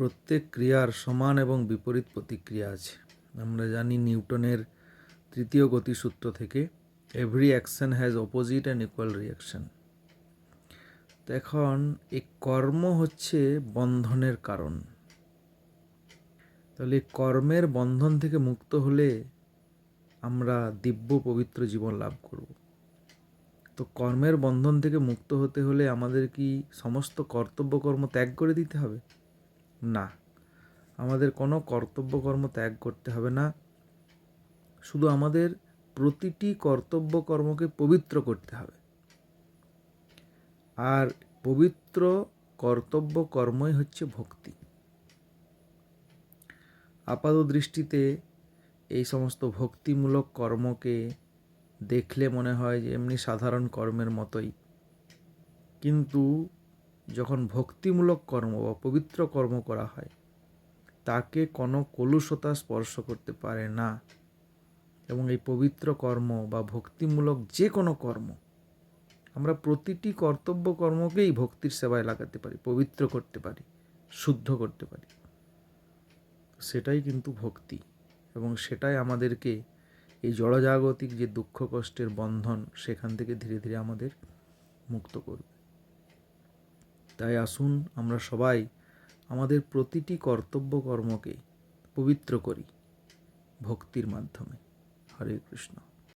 প্রত্যেক ক্রিয়ার সমান এবং বিপরীত প্রতিক্রিয়া আছে। আমরা জানি নিউটনের তৃতীয় গতিসূত্র থেকে every action has opposite and equal reaction এখন এই কর্ম হচ্ছে বন্ধনের কারণ। তাহলে কর্মের বন্ধন থেকে মুক্ত হলে আমরা দিব্য পবিত্র জীবন লাভ করব। তো কর্মের বন্ধন থেকে মুক্ত হতে হলে আমাদের কি সমস্ত কর্তব্য কর্ম ত্যাগ করে দিতে হবে? না। আমাদের কোনো কর্তব্য কর্ম ত্যাগ করতে হবে না। শুধু আমাদের প্রতিটি কর্তব্য কর্মকে পবিত্র করতে হবে। আর পবিত্র কর্তব্য কর্মই হচ্ছে ভক্তি। আপাত দৃষ্টিতে এই সমস্ত ভক্তিমূলক কর্মকে দেখলে মনে হয় যে এমনি সাধারণ কর্মের মতোই। কিন্তু যখন ভক্তিমূলক কর্ম বা পবিত্র কর্ম করা হয়, তাকে কোনো কলুষতা স্পর্শ করতে পারে না। এবং এই পবিত্র কর্ম বা ভক্তিমূলক যে কোনো কর্ম, আমরা প্রতিটি কর্তব্য কর্মকেই ভক্তির সেবায় লাগাতে পারি, পবিত্র করতে পারি, শুদ্ধ করতে পারি। সেটাই কিন্তু ভক্তি। এবং সেটাই আমাদেরকে এই জড়জাগতিক যে দুঃখ কষ্টের বন্ধন, সেখান থেকে ধীরে ধীরে আমাদের মুক্ত করবে। তাই আসুন আমরা সবাই আমাদের প্রতিটি কর্তব্য কর্মকে পবিত্র করি ভক্তির মাধ্যমে। হরে কৃষ্ণ।